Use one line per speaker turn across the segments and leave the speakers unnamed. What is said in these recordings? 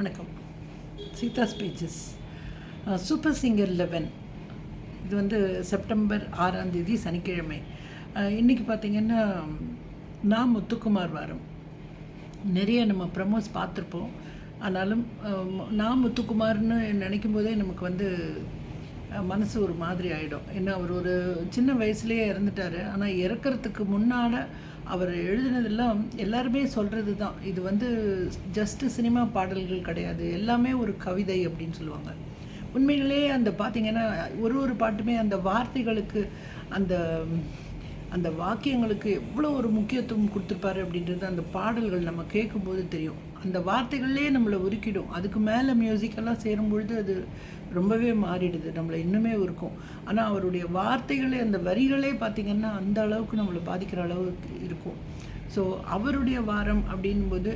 வணக்கம். Sita speeches super singer eleven இது வந்து செப்டம்பர் ஆறாம் தேதி சனிக்கிழமை. இன்றைக்கி இன்னைக்கு பார்த்தீங்கன்னா நான் முத்துக்குமார் வாரம். நிறைய நம்ம ப்ரமோஸ் பார்த்துருப்போம். ஆனாலும் நான் முத்துக்குமார்னு நினைக்கும் போதே நமக்கு வந்து மனசு ஒரு மாதிரி ஆகிடும் ஏன்னா அவர் ஒரு சின்ன வயசுலேயே இறந்துட்டார். ஆனால் இறக்கறதுக்கு முன்னால் அவர் எழுதினதெல்லாம் எல்லாருமே சொல்கிறது தான். இது வந்து ஜஸ்ட்டு சினிமா பாடல்கள் கிடையாது. எல்லாமே ஒரு கவிதை அப்படின்னு சொல்லுவாங்க. உண்மையிலேயே அந்த பார்த்தீங்கன்னா ஒரு ஒரு பாட்டுமே அந்த வார்த்தைகளுக்கு அந்த அந்த வாக்கியங்களுக்கு எவ்வளோ ஒரு முக்கியத்துவம் கொடுத்துருப்பாரு அப்படின்றது அந்த பாடல்கள் நம்ம கேட்கும்போது தெரியும். அந்த வார்த்தைகள்லேயே நம்மளை உருக்கிடும். அதுக்கு மேலே மியூசிக்கெல்லாம் சேரும்பொழுது அது ரொம்பவே மாறிடுது. நம்மளை இன்னுமே இருக்கும் ஆனால் அவருடைய வார்த்தைகளே அந்த வரிகளே பார்த்திங்கன்னா அந்த அளவுக்கு நம்மளை பாதிக்கிற அளவுக்கு இருக்கும். ஸோ அவருடைய வாரம் அப்படின்போது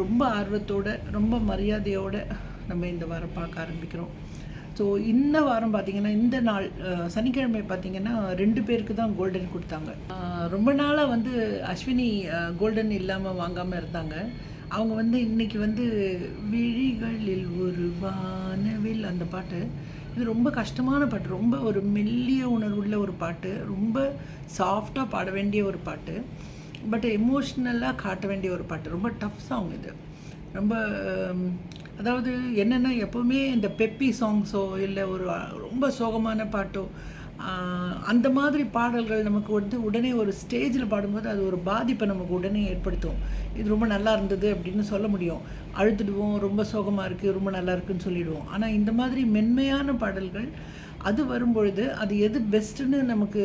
ரொம்ப ஆர்வத்தோட ரொம்ப மரியாதையோடு நம்ம இந்த வாரம் பார்க்க ஆரம்பிக்கிறோம். ஸோ இந்த வாரம் பார்த்தீங்கன்னா இந்த நாள் சனிக்கிழமை பார்த்தீங்கன்னா ரெண்டு பேருக்கு தான் கோல்டன் கொடுத்தாங்க. ரொம்ப நாளாக வந்து அஸ்வினி கோல்டன் இல்லாமல் வாங்காமல் இருந்தாங்க. அவங்க வந்து இன்றைக்கி வந்து விழிகளில் ஒரு வானவில் அந்த பாட்டு. இது ரொம்ப கஷ்டமான பாட்டு. ரொம்ப ஒரு மெல்லிய உணர்வுள்ள ஒரு பாட்டு. ரொம்ப சாஃப்டாக பாட வேண்டிய ஒரு பாட்டு. பட் எமோஷ்னலாக காட்ட வேண்டிய ஒரு பாட்டு. ரொம்ப டஃப் சாங் இது. ரொம்ப அதாவது என்னென்னா எப்போவுமே இந்த பெப்பி சாங்ஸோ இல்லை ஒரு ரொம்ப சோகமான பாட்டோ அந்த மாதிரி பாடல்கள் நமக்கு வந்து உடனே ஒரு ஸ்டேஜில் பாடும்போது அது ஒரு பாதிப்பை நமக்கு உடனே ஏற்படுத்தும். இது ரொம்ப நல்லா இருந்தது அப்படின்னு சொல்ல முடியும். அழுத்துடுவோம் ரொம்ப சோகமாக இருக்குது ரொம்ப நல்லா இருக்குன்னு சொல்லிடுவோம். ஆனால் இந்த மாதிரி மென்மையான பாடல்கள் அது வரும்பொழுது அது எது பெஸ்ட்டுன்னு நமக்கு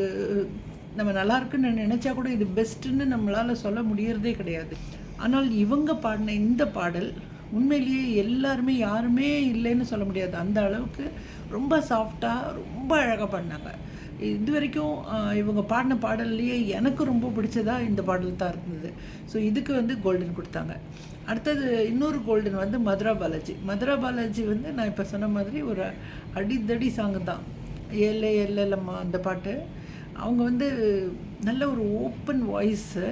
நம்ம நல்லா இருக்குன்னு நினச்சா கூட இது பெஸ்ட்டுன்னு நம்மளால் சொல்ல முடியறதே கிடையாது. ஆனால் இவங்க பாடின இந்த பாடல் உண்மையிலேயே எல்லாருமே யாருமே இல்லைன்னு சொல்ல முடியாது. அந்த அளவுக்கு ரொம்ப சாஃப்டாக ரொம்ப அழகாக பாடினாங்க. இது வரைக்கும் இவங்க பாடின பாடல்லையே எனக்கு ரொம்ப பிடிச்சதாக இந்த பாடல் தான் இருந்தது. ஸோ இதுக்கு வந்து கோல்டன் கொடுத்தாங்க. அடுத்தது இன்னொரு கோல்டன் வந்து மதுரா பாலாஜி மதுரா பாலாஜி வந்து நான் இப்போ சொன்ன மாதிரி ஒரு அடித்தடி சாங்கு தான். ஏலே எல்லம்மா அந்த பாட்டு. அவங்க வந்து நல்ல ஒரு ஓப்பன் வாய்ஸு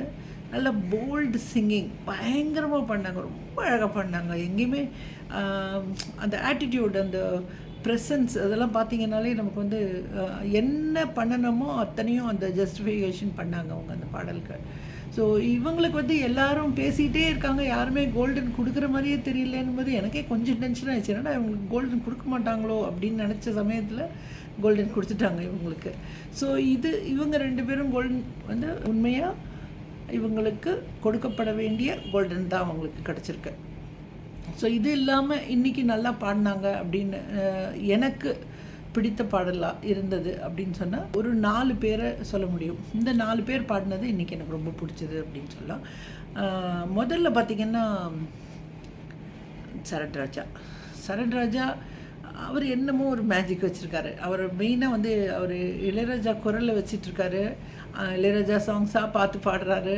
நல்ல போல்டு சிங்கிங் பயங்கரமாக பண்ணாங்க ரொம்ப அழகாக பண்ணாங்க எங்கேயுமே அந்த ஆட்டிடியூட் அந்த ப்ரெசன்ஸ் அதெல்லாம் பார்த்தீங்கன்னாலே நமக்கு வந்து என்ன பண்ணணுமோ அத்தனையும் அந்த ஜஸ்டிஃபிகேஷன் பண்ணாங்க அவங்க அந்த பாடலுக்கு ஸோ இவங்களுக்கு வந்து எல்லாரும் பேசிகிட்டே இருக்காங்க. யாருமே கோல்டன் கொடுக்குற மாதிரியே தெரியலன்னு போது எனக்கே கொஞ்சம் டென்ஷன் ஆயிடுச்சு. என்னடா இவங்களுக்கு கோல்டன் கொடுக்க மாட்டாங்களோ அப்படின்னு நினச்ச சமயத்தில் கோல்டன் கொடுத்துட்டாங்க இவங்களுக்கு. ஸோ இது இவங்க ரெண்டு பேரும் கோல்டன் வந்து உண்மையாக இவங்களுக்கு கொடுக்கப்பட வேண்டிய கோல்டன் தான் அவங்களுக்கு கிடச்சிருக்கு. ஸோ இது இல்லாமல் இன்றைக்கி நல்லா பாடினாங்க அப்படின்னு எனக்கு பிடித்த பாடலாக இருந்தது அப்படின்னு சொன்னால் ஒரு நாலு பேரை சொல்ல முடியும். இந்த நாலு பேர் பாடினது இன்றைக்கி எனக்கு ரொம்ப பிடிச்சது அப்படின்னு சொல்லலாம். முதல்ல பார்த்திங்கன்னா சரண்ராஜா சரண்ராஜா அவர் என்னமோ ஒரு மேஜிக் வச்சுருக்காரு. அவர் மெயினாக வந்து அவர் இளையராஜா குரலை வச்சிட்ருக்காரு இளையராஜா சாங்ஸாக பார்த்து பாடுறாரு.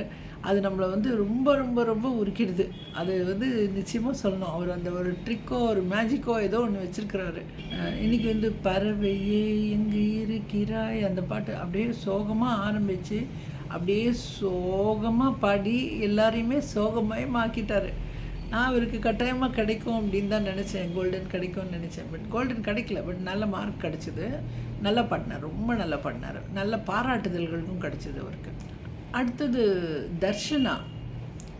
அது நம்மளை வந்து ரொம்ப ரொம்ப ரொம்ப உருக்கிடுது. அது வந்து நிச்சயமாக சொல்லணும். அவர் அந்த ஒரு ட்ரிக்கோ ஒரு மேஜிக்கோ ஏதோ ஒன்று வச்சுருக்கிறாரு. இன்றைக்கி வந்து பறவையே எங்கே இருக்கிறாய்? அந்த பாட்டு அப்படியே சோகமாக ஆரம்பித்து அப்படியே சோகமாக பாடி எல்லாரையுமே சோகமயமாக்கிட்டார். நான் அவருக்கு கட்டாயமாக கிடைக்கும் அப்படின்னு தான் நினச்சேன். கோல்டன் கிடைக்கும்னு நினச்சேன். பட் கோல்டன் கிடைக்கல. பட் நல்ல மார்க் கிடச்சிது. நல்லா பண்ணார் ரொம்ப நல்லா பண்ணார் நல்ல பாராட்டுதல்களுக்கும் கிடச்சிது அவருக்கு. அடுத்தது தர்ஷனா.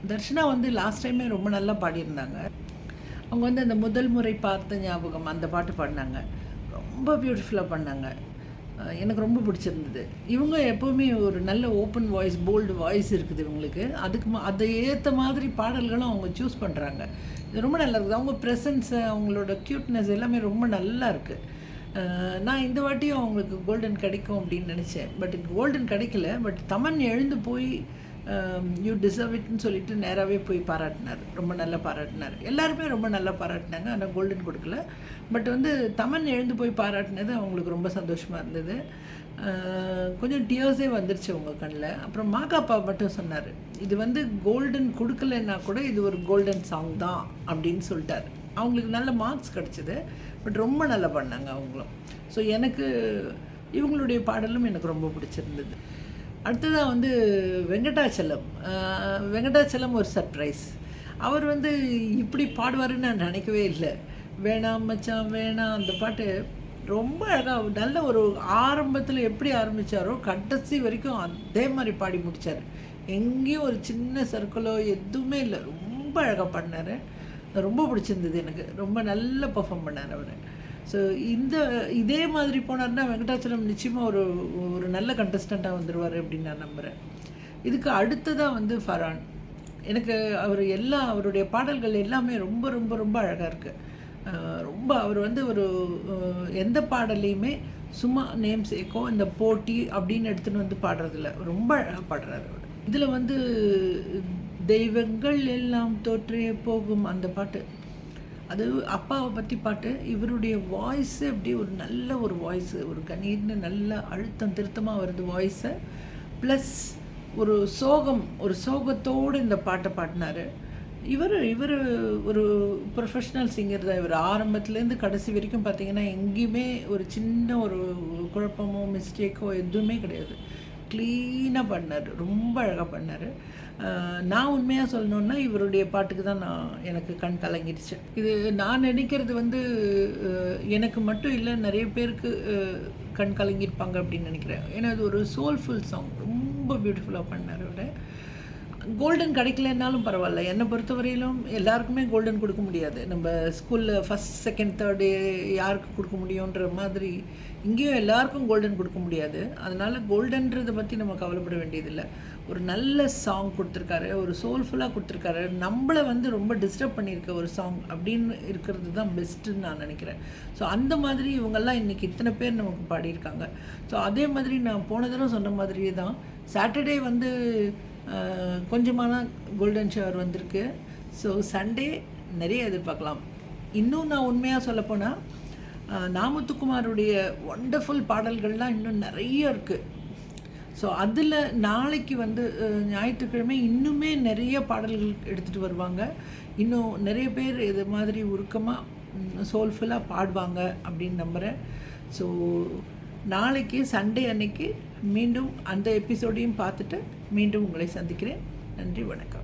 தர்ஷனா வந்து லாஸ்ட் டைமே ரொம்ப நல்லா பாடியிருந்தாங்க. அவங்க வந்து அந்த முதல் முறை பார்த்த ஞாபகம் அந்த பாட்டு பாடினாங்க. ரொம்ப பியூட்டிஃபுல்லாக பண்ணாங்க எனக்கு ரொம்ப பிடிச்சிருந்தது. இவங்க எப்போவுமே ஒரு நல்ல ஓப்பன் வாய்ஸ் போல்டு வாய்ஸ் இருக்குது இவங்களுக்கு. அதுக்கு மா- அதை ஏற்ற மாதிரி பாடல்களும் அவங்க சூஸ் பண்ணுறாங்க இது ரொம்ப நல்லா இருக்குது. அவங்க ப்ரெசன்ஸு அவங்களோட க்யூட்னஸ் எல்லாமே ரொம்ப நல்லா இருக்குது நான் இந்த வாட்டியும் அவங்களுக்கு கோல்டன் கிடைக்கும் அப்படின்னு நினச்சேன். பட் கோல்டன் கிடைக்கல. பட் தமன் எழுந்து போய் யூ டிசர்வ் இட்னு சொல்லிட்டு நேராகவே போய் பாராட்டினார். ரொம்ப நல்லா பாராட்டினார். எல்லாருமே ரொம்ப நல்லா பாராட்டினாங்க. ஆனால் கோல்டன் கொடுக்கல. பட் வந்து தமன் எழுந்து போய் பாராட்டினது அவங்களுக்கு ரொம்ப சந்தோஷமாக இருந்தது. கொஞ்சம் டியர்ஸே வந்துருச்சு அவங்க கண்ணில். அப்புறம் மாகாப்பா மட்டும் சொன்னார். இது வந்து கோல்டன் கொடுக்கலன்னா கூட இது ஒரு கோல்டன் சாங் தான் அப்படின்னு சொல்லிட்டார். அவங்களுக்கு நல்ல மார்க்ஸ் கிடச்சிது. பட் ரொம்ப நல்லா பண்ணாங்க அவங்களும். ஸோ எனக்கு இவங்களுடைய பாடலும் எனக்கு ரொம்ப பிடிச்சிருந்தது. அடுத்ததாக வந்து வெங்கடாச்சலம். வெங்கடாச்சலம் ஒரு சர்ப்ரைஸ் அவர் வந்து இப்படி பாடுவாருன்னு நான் நினைக்கவே இல்லை. வேணாம் மச்சான் வேணாம். அந்த பாட்டு ரொம்ப அழகாக நல்ல ஒரு ஆரம்பத்தில் எப்படி ஆரம்பித்தாரோ கடைசி வரைக்கும் அதே மாதிரி பாடி முடித்தார் எங்கேயும் ஒரு சின்ன சர்க்கிளோ எதுவுமே இல்லை. ரொம்ப அழகாக பாடினார். ரொம்ப பிடிச்சிருந்தது எனக்கு. ரொம்ப நல்லா பெர்ஃபார்ம் பண்ணார் அவர். ஸோ இந்த இதே மாதிரி போனார்னா வெங்கடாச்சலம் நிச்சயமாக ஒரு ஒரு நல்ல கண்டஸ்டண்ட்டாக வந்துடுவார் அப்படின்னு நான் நம்புகிறேன் இதுக்கு அடுத்ததாக வந்து ஃபரான். எனக்கு அவர் எல்லா அவருடைய பாடல்கள் எல்லாமே ரொம்ப ரொம்ப ரொம்ப அழகாக இருக்குது ரொம்ப அவர் வந்து ஒரு எந்த பாடலையுமே சும்மா நேம் சேக்கோ இந்த போட்டி அப்படின்னு எடுத்துன்னு வந்து பாடுறதில்ல. ரொம்ப அழகாக பாடுறாரு அவர். இதில் வந்து தெய்வங்கள் எல்லாம் தோற்றே போகும் அந்த பாட்டு. அது அப்பாவை பற்றி பாட்டு இவருடைய வாய்ஸு அப்படி ஒரு நல்ல ஒரு வாய்ஸு ஒரு கணீர்னு நல்ல அழுத்தம் திருத்தமாக வருது வாய்ஸை ப்ளஸ் ஒரு சோகம் ஒரு சோகத்தோடு இந்த பாட்டை பாடினார். இவர் இவர் ஒரு ப்ரொஃபஷ்னல் சிங்கர் தான். இவர் ஆரம்பத்துலேருந்து கடைசி வரைக்கும் பார்த்தீங்கன்னா எங்கேயுமே ஒரு சின்ன ஒரு குழப்பமோ மிஸ்டேக்கோ எதுவுமே கிடையாது. க்ளீனாக பண்ணார். ரொம்ப அழகாக பண்ணார். நான் உண்மையாக சொல்லணுன்னா இவருடைய பாட்டுக்கு தான் நான் எனக்கு கண் கலங்கிடுச்சு. இது நான் நினைக்கிறது வந்து எனக்கு மட்டும் இல்லை நிறைய பேருக்கு கண் கலங்கியிருப்பாங்க அப்படின்னு நினைக்கிறேன். ஏன்னா அது ஒரு சோல்ஃபுல் சாங் ரொம்ப பியூட்டிஃபுல்லாக பண்ணார் அவர். கோல்டன் கிடைக்கலனாலும் பரவாயில்ல. என்னை பொறுத்தவரையிலும் எல்லாருக்குமே கோல்டன் கொடுக்க முடியாது. நம்ம ஸ்கூலில் ஃபஸ்ட் செகண்ட் தேர்டு யாருக்கு கொடுக்க முடியுன்ற மாதிரி இங்கேயும் எல்லாருக்கும் கோல்டன் கொடுக்க முடியாது. அதனால் கோல்டன்றதை பற்றி நம்ம கவலைப்பட வேண்டியதில்லை. ஒரு நல்ல சாங் கொடுத்துருக்காரு ஒரு சோல்ஃபுல்லாக கொடுத்துருக்காரு. நம்மளை வந்து ரொம்ப டிஸ்டர்ப் பண்ணியிருக்க ஒரு சாங் அப்படின்னு இருக்கிறது தான் பெஸ்ட்டுன்னு நான் நினைக்கிறேன். ஸோ அந்த மாதிரி இவங்கெல்லாம் இன்றைக்கி இத்தனை பேர் நமக்கு பாடியிருக்காங்க. ஸோ அதே மாதிரி நான் போன தடவை சொன்ன மாதிரியே தான் சாட்டர்டே வந்து கொஞ்சமான கோல்டன் ஷவர் வந்திருக்கு. ஸோ சண்டே நிறைய எதிர்பார்க்கலாம். இன்னும் நான் உண்மையாக சொல்லப்போனால் நாமத்துக்குமாருடைய ஒண்டர்ஃபுல் பாடல்கள்லாம் இன்னும் நிறைய இருக்குது ஸோ அதில் நாளைக்கு வந்து ஞாயிற்றுக்கிழமை இன்னுமே நிறைய பாடல்கள் எடுத்துகிட்டு வருவாங்க. இன்னும் நிறைய பேர் இது மாதிரி உருக்கமாக சோல்ஃபுல்லாக பாடுவாங்க அப்படின்னு நம்புகிறேன் ஸோ நாளைக்கு சண்டே அன்னைக்கு மீண்டும் அந்த எபிசோடையும் பார்த்துட்டு மீண்டும் உங்களை சந்திக்கிறேன். நன்றி வணக்கம்.